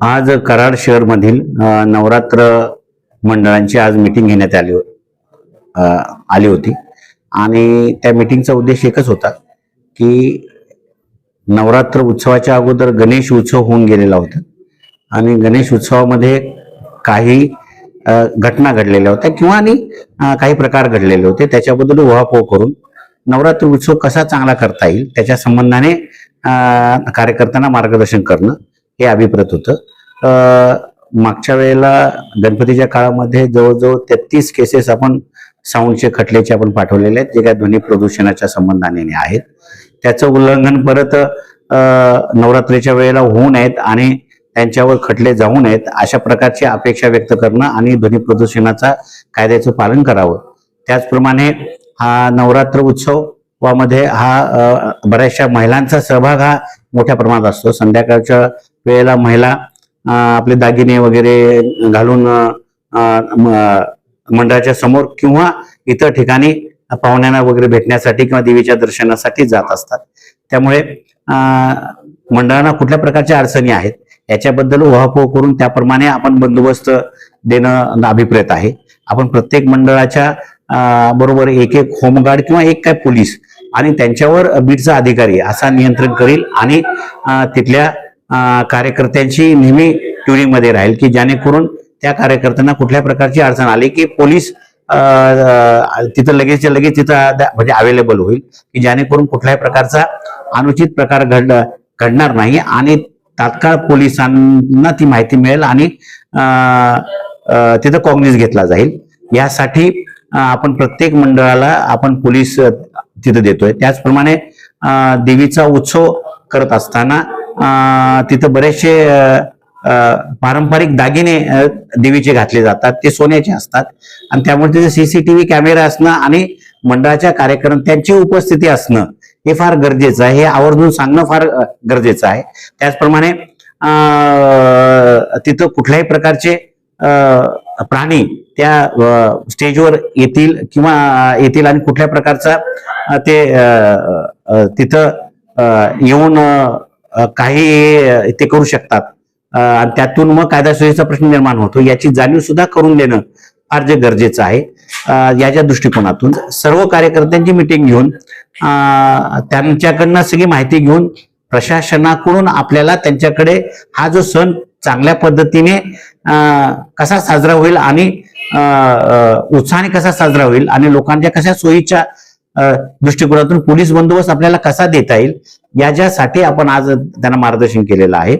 आज कराड शहरमधील नवरात्र मंडळांची आज मीटिंग घेण्यात आली आली होती. आणि त्या मीटिंगचा उद्देश एकच होता की नवरात्र उत्सवाच्या अगोदर गणेश उत्सव होऊन गेलेला होता. आणि गणेश उत्सवामध्ये काही घटना घडलेल्या होत्या किंवा आणि काही प्रकार घडलेले होते. त्याच्याबद्दल उहापोह करून नवरात्र उत्सव कसा चांगला करता येईल त्याच्या संबंधाने कार्यकर्त्यांना मार्गदर्शन करणं हे अभिप्रत होतं. मागच्या वेळेला गणपतीच्या काळामध्ये जवळजवळ तेहतीस केसेस आपण साऊंडचे खटलेचे आपण पाठवलेले आहेत जे काय ध्वनी प्रदूषणाच्या संबंधाने आहेत. त्याचं उल्लंघन परत नवरात्रीच्या वेळेला होऊ नयेत आणि त्यांच्यावर खटले जाऊ नयेत अशा प्रकारची अपेक्षा व्यक्त करणं आणि ध्वनी प्रदूषणाचा कायद्याचं पालन करावं. त्याचप्रमाणे हा नवरात्र उत्सवामध्ये हा बऱ्याचशा महिलांचा सहभाग हा मोठ्या प्रमाणात असतो. संध्याकाळच्या वेळेला महिला आपले दागिने वगैरे घालून मंडळाच्या समोर किंवा इतर ठिकाणी पाहुण्यांना वगैरे भेटण्यासाठी किंवा देवीच्या दर्शनासाठी जात असतात. त्यामुळे मंडळांना कुठल्या प्रकारच्या अडचणी आहेत याच्याबद्दल उहापोह करून त्याप्रमाणे आपण बंदोबस्त देणं अभिप्रेत आहे. आपण प्रत्येक मंडळाच्या बरोबर एक एक होमगार्ड किंवा एक काय पोलीस आणि त्यांच्यावर बीडचा अधिकारी असा नियंत्रण करील आणि तिथल्या कार्यकर्त्यांची नेहमी ट्युरिंगमध्ये राहील की जेणेकरून त्या कार्यकर्त्यांना कुठल्या प्रकारची अडचण आली की पोलीस तिथं लगेचच्या लगेच तिथं म्हणजे अवेलेबल होईल की जेणेकरून कुठल्याही प्रकारचा अनुचित प्रकार घड घडणार नाही आणि तात्काळ पोलिसांना ती माहिती मिळेल आणि तिथं कॉग्निस घेतला जाईल. यासाठी आपण प्रत्येक मंडळाला आपण पोलीस तिथं देतोय. त्याचप्रमाणे देवीचा उत्सव करत असताना तिथं बरेचसे पारंपरिक दागिने देवीचे घातले जातात. ते सोन्याचे असतात. आणि त्यामुळे तिथे सीसीटीव्ही कॅमेरा असणं आणि मंडळाच्या कार्यकर्त्यांची उपस्थिती असणं हे फार गरजेचं आहे. हे आवर्जून सांगणं फार गरजेचं आहे. त्याचप्रमाणे तिथं कुठल्याही प्रकारचे प्राणी त्या स्टेजवर येतील किंवा येतील आणि कुठल्या प्रकारचा ते तिथं येऊन काही ते करू शकतात. आणि त्यातून मग कायदा सुव्यवस्थेचा प्रश्न निर्माण होतो. याची जाणीव सुद्धा करून देणं फार जे गरजेचं आहे. याच्या दृष्टिकोनातून सर्व कार्यकर्त्यांची मिटिंग घेऊन त्यांच्याकडनं सगळी माहिती घेऊन प्रशासनाकडून आपल्याला त्यांच्याकडे हा जो सण चांगल्या पद्धतीने कसा साजरा होईल आणि उत्साहाने कसा साजरा होईल आणि लोकांच्या कशा सोयीच्या दृष्टिकोनातून पोलीस बंदोबस्त आपल्याला कसा देता येईल याच्यासाठी आपण आज त्यांना मार्गदर्शन केलेलं आहे.